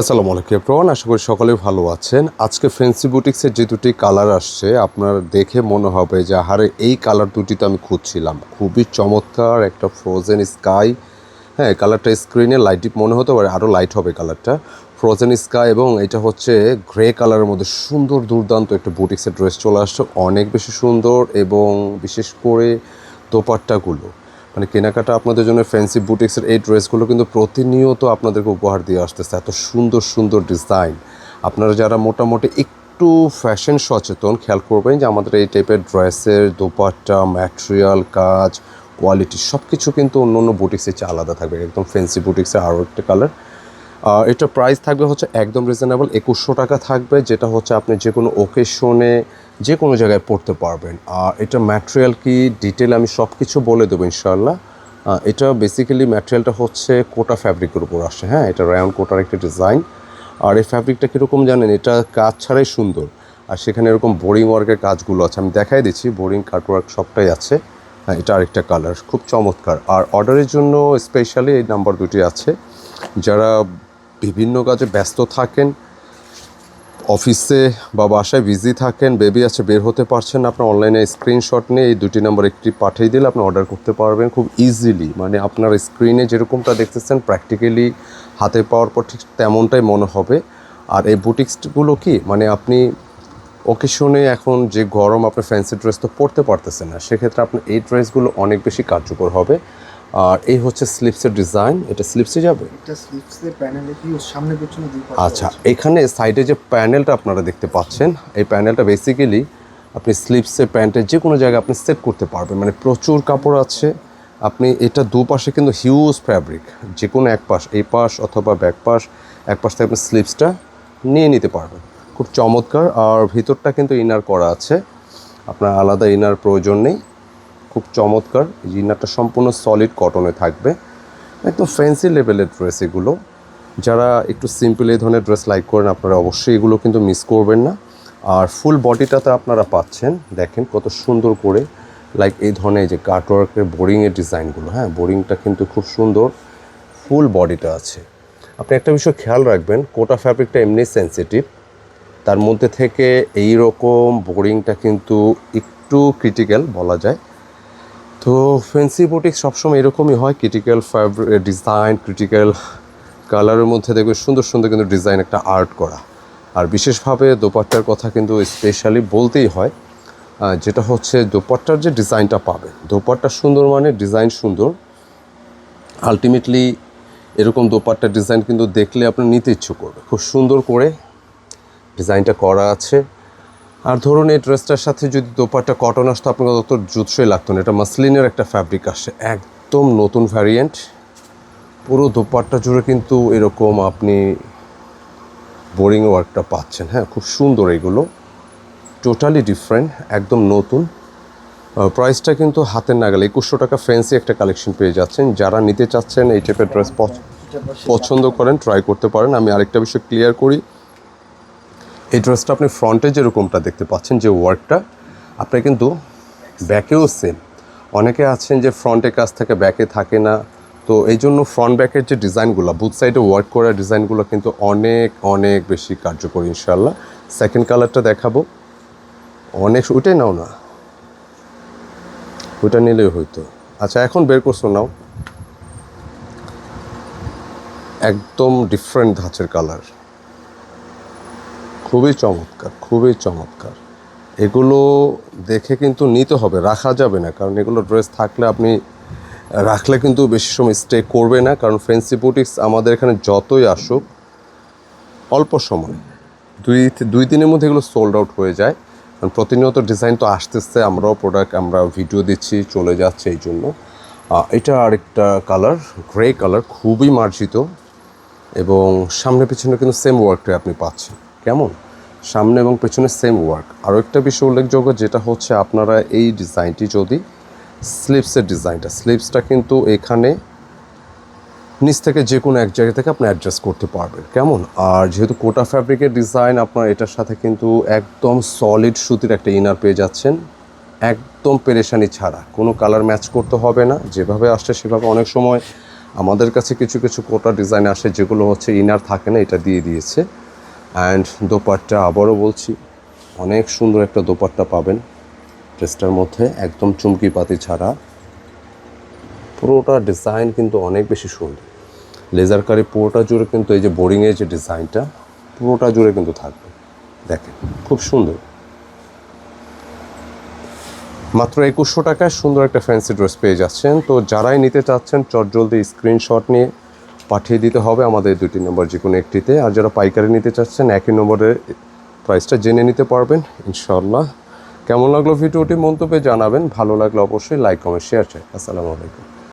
আসসালামু আলাইকুম এভরিওয়ান, আশা করি সকলে ভালো আছেন। আজকে ফ্যান্সি বুটিক্সের যে দুটি কালার আসছে, আপনার দেখে মনে হবে যে হারে এই কালার দুটি তো আমি খুঁজছিলাম। খুবই চমৎকার একটা ফ্রোজেন স্কাই হ্যাঁ কালারটা স্ক্রিনে লাইট মনে হতে পারে আরও লাইট হবে কালারটা ফ্রোজেন স্কাই এবং এটা হচ্ছে গ্রে কালারের মধ্যে সুন্দর, দুর্দান্ত একটা বুটিক্সের ড্রেস চলে আসছে। অনেক বেশি সুন্দর এবং বিশেষ করে দোপাট্টাগুলো। মানে কেনাকাটা আপনাদের জন্য ফ্যান্সি বুটিক্সের এই ড্রেসগুলো কিন্তু প্রতিনিয়ত আপনাদেরকে উপহার দিয়ে আসতেছে। এত সুন্দর সুন্দর ডিজাইন আপনারা যারা মোটামুটি একটু ফ্যাশন সচেতন, খেয়াল করবেন যে আমাদের এই টাইপের ড্রেসের দোপাট্টা ম্যাটেরিয়াল কাজ কোয়ালিটি সব কিছু কিন্তু অন্য অন্য বুটিক্সের চেয়ে আলাদা থাকবে। একদম ফ্যান্সি বুটিক্সের আরও একটা কালার আর এটা প্রাইস থাকবে হচ্ছে একদম রিজনেবল একুশশো টাকা থাকবে, যেটা হচ্ছে আপনি যে কোনো ওকেশনে যে কোনো জায়গায় পড়তে পারবেন। আর এটা ম্যাটেরিয়াল কি ডিটেল আমি সব কিছু বলে দেবো ইনশাল্লাহ এটা বেসিক্যালি ম্যাটেরিয়ালটা হচ্ছে কোটা ফ্যাব্রিকের উপর আসে হ্যাঁ? এটা রায়ন কোটার একটা ডিজাইন আর এই ফ্যাব্রিকটা কীরকম জানেন? এটা কাজ ছাড়াই সুন্দর। আর সেখানে এরকম বোরিং ওয়ার্কের কাজগুলো আছে। আমি দেখাই দিচ্ছি বোরিং কাটওয়ার্ক সবটাই আছে। হ্যাঁ এটা আরেকটা কালার খুব চমৎকার। আর অর্ডারের জন্য স্পেশালি এই নাম্বার দুটি আছে। যারা বিভিন্ন কাজে ব্যস্ত থাকেন অফিসে বা বাসায় বিজি থাকেন, বেবি আছে, বের হতে পারছেন আপনার অনলাইনে স্ক্রিনশট নিয়ে এই দুটি নাম্বার একটি পাঠিয়ে দিলে আপনি অর্ডার করতে পারবেন খুব ইজিলি মানে আপনার স্ক্রিনে যেরকমটা দেখতেছেন প্র্যাকটিক্যালি হাতে পাওয়ার পর ঠিক তেমনটাই মনে হবে। আর এই বুটিক্সগুলো কি? মানে আপনি ওকেশনে এখন যে গরম আপনার ফ্যান্সি ড্রেস তো পরতে পারতেছেন না, সেক্ষেত্রে আপনার এই ড্রেসগুলো অনেক বেশি কার্যকর হবে। আর এই হচ্ছে স্লিপসের ডিজাইন এটা স্লিপসে যাবে? এটা স্লিপসের প্যানেলে কি সামনে পেছনে দুই পাশে আচ্ছা এখানে সাইডে যে প্যানেলটা আপনারা দেখতে পাচ্ছেন এই প্যানেলটা বেসিক্যালি আপনি স্লিপসে প্যান্টে যে কোনো জায়গায় আপনি সেট করতে পারবেন। মানে প্রচুর কাপড় আছে আপনি এটা দুপাশে কিন্তু হিউজ ফ্যাব্রিক যে কোনো এক পাশ এই পাশ অথবা ব্যাক পাশ এক পাশ থেকে আপনি স্লিপসটা নিয়ে নিতে পারবেন। খুব চমৎকার আর ভিতরটা কিন্তু ইনার করা আছে আপনার আলাদা ইনার প্রয়োজন নেই। খুব চমৎকার। এই ইনারটা সম্পূর্ণ সলিড কটনে থাকবে। একদম ফ্যান্সি লেভেলের ড্রেস এগুলো। যারা একটু সিম্পল এই ধরনের ড্রেস লাইক করেন, আপনারা অবশ্যই এগুলো কিন্তু মিস করবেন না। আর ফুল বডিটাতে আপনারা পাচ্ছেন, দেখেন কত সুন্দর করে লাইক এই ধরনের যে কাটওয়ার্কের বোরিংয়ের ডিজাইনগুলো হ্যাঁ বোরিংটা কিন্তু খুব সুন্দর ফুল বডিটা আছে। আপনি একটা বিষয় খেয়াল রাখবেন, কোটা ফ্যাব্রিকটা এমনি সেন্সিটিভ তার মধ্যে থেকে এই রকম বোরিংটা কিন্তু একটু ক্রিটিক্যাল বলা যায়। তো ফেন্সি বুটিক সবসময় এরকমই হয়। ক্রিটিক্যাল ফ্যাব্রিক ডিজাইন ক্রিটিক্যাল কালারের মধ্যে দেখবে সুন্দর সুন্দর কিন্তু ডিজাইন একটা আর্ট করা। আর বিশেষভাবে দোপাট্টার কথা কিন্তু স্পেশালি বলতেই হয়। যেটা হচ্ছে দোপাট্টার যে ডিজাইনটা পাবে। দোপাট্টা সুন্দর মানে ডিজাইন সুন্দর। আলটিমেটলি এরকম দোপাট্টার ডিজাইন কিন্তু দেখলে আপনার নিতে ইচ্ছুক করবে খুব সুন্দর করে ডিজাইনটা করা আছে। আর ধরুন এই ড্রেসটার সাথে যদি দোপাট্টা কটন আসতো, আপনাকে তত জুতসই লাগতো না। এটা মাসলিনের একটা ফ্যাব্রিক আসে, একদম নতুন ভ্যারিয়েন্ট পুরো দোপাট্টা জুড়ে কিন্তু এরকম আপনি বোরিং ওয়ার্কটা পাচ্ছেন। হ্যাঁ খুব সুন্দর এগুলো। টোটালি ডিফারেন্ট একদম নতুন। প্রাইসটা কিন্তু হাতের নাগালে। একুশশো টাকা ফ্যান্সি একটা কালেকশন পেয়ে যাচ্ছেন। যারা নিতে চাচ্ছেন এই টাইপের ড্রেস পছন্দ করেন ট্রাই করতে পারেন। আমি আরেকটা বিষয় ক্লিয়ার করি। এই ড্রেসটা আপনি ফ্রন্টে যেরকমটা দেখতে পাচ্ছেন, যে ওয়ার্কটা আপনি কিন্তু ব্যাকেও সেম অনেকে আছেন যে ফ্রন্টে কাজ থেকে ব্যাকে থাকে না। তো এই জন্য ফ্রন্ট ব্যাকের যে ডিজাইনগুলো বুথ সাইডে ওয়ার্ক করা ডিজাইনগুলো কিন্তু অনেক অনেক বেশি কার্যকর ইনশাল্লাহ সেকেন্ড কালারটা দেখাবো। অনেক ওইটাই নাও না। ওইটা নিলেই হইতো। আচ্ছা এখন বের করছ নাও। একদম ডিফারেন্ট ধাঁচের কালার খুবই চমৎকার খুবই চমৎকার। এগুলো দেখে কিন্তু নিতে হবে, রাখা যাবে না। কারণ এগুলো ড্রেস থাকলে আপনি, রাখলে কিন্তু বেশি সময় স্টে করবে না। কারণ ফেন্সি বুটিক্স আমাদের এখানে যতই আসুক, অল্প সময়। দুই দুই দিনের মধ্যে এগুলো সোল্ড আউট হয়ে যায়। কারণ প্রতিনিয়ত ডিজাইন তো আসতেছে, আমরাও প্রোডাক্ট আমরা ভিডিও দিচ্ছি, চলে যাচ্ছে এই জন্য। এটা আরেকটা কালার গ্রে কালার খুবই মার্জিত। এবং সামনে পিছনে কিন্তু সেম ওয়ার্কটাই আপনি পাচ্ছেন। কেমন? সামনে এবং পেছনে সেম ওয়ার্ক আরও একটা বিষয় উল্লেখযোগ্য যেটা হচ্ছে আপনারা এই ডিজাইনটি যদি স্লিপসের ডিজাইনটা স্লিপসটা কিন্তু এখানে নিচ থেকে যে কোনো এক জায়গা থেকে আপনি অ্যাডজাস্ট করতে পারবেন। কেমন? আর যেহেতু কোটা ফ্যাব্রিকের ডিজাইন আপনার এটার সাথে কিন্তু একদম সলিড সুতির একটা ইনার পেয়ে যাচ্ছেন। একদম পেরেশানি ছাড়া। কোনো কালার ম্যাচ করতে হবে না। যেভাবে আসছে সেভাবে অনেক সময় আমাদের কাছে কিছু কিছু কোটা ডিজাইন আসে যেগুলো হচ্ছে ইনার থাকে না, এটা দিয়ে দিয়েছে। অ্যান্ড দোপাট্টা আবারও বলছি, অনেক সুন্দর একটা দোপাট্টা পাবেন। ড্রেসটার মধ্যে একদম চুমকি পাতি ছাড়া। পুরোটা ডিজাইন কিন্তু অনেক বেশি সুন্দর। লেজার কারি পুরোটা জুড়ে কিন্তু এই যে বোরিংয়ের যে ডিজাইনটা পুরোটা জুড়ে কিন্তু থাকবে। দেখেন, খুব সুন্দর। মাত্র একুশশো টাকায় সুন্দর একটা ফ্যান্সি ড্রেস পেয়ে যাচ্ছেন। তো যারাই নিতে চাচ্ছেন চট জলদি স্ক্রিনশট নিয়ে পাঠিয়ে দিতে হবে আমাদের দুটি নম্বর যে কোনো একটিতে। আর যারা পাইকারি নিতে চাচ্ছেন, একই নম্বরের প্রাইসটা জেনে নিতে পারবেন ইনশাল্লাহ কেমন লাগল ভিডিওটি মন্তব্যে জানাবেন। ভালো লাগলে অবশ্যই লাইক কমেন্ট শেয়ার চাই আসসালামু আলাইকুম।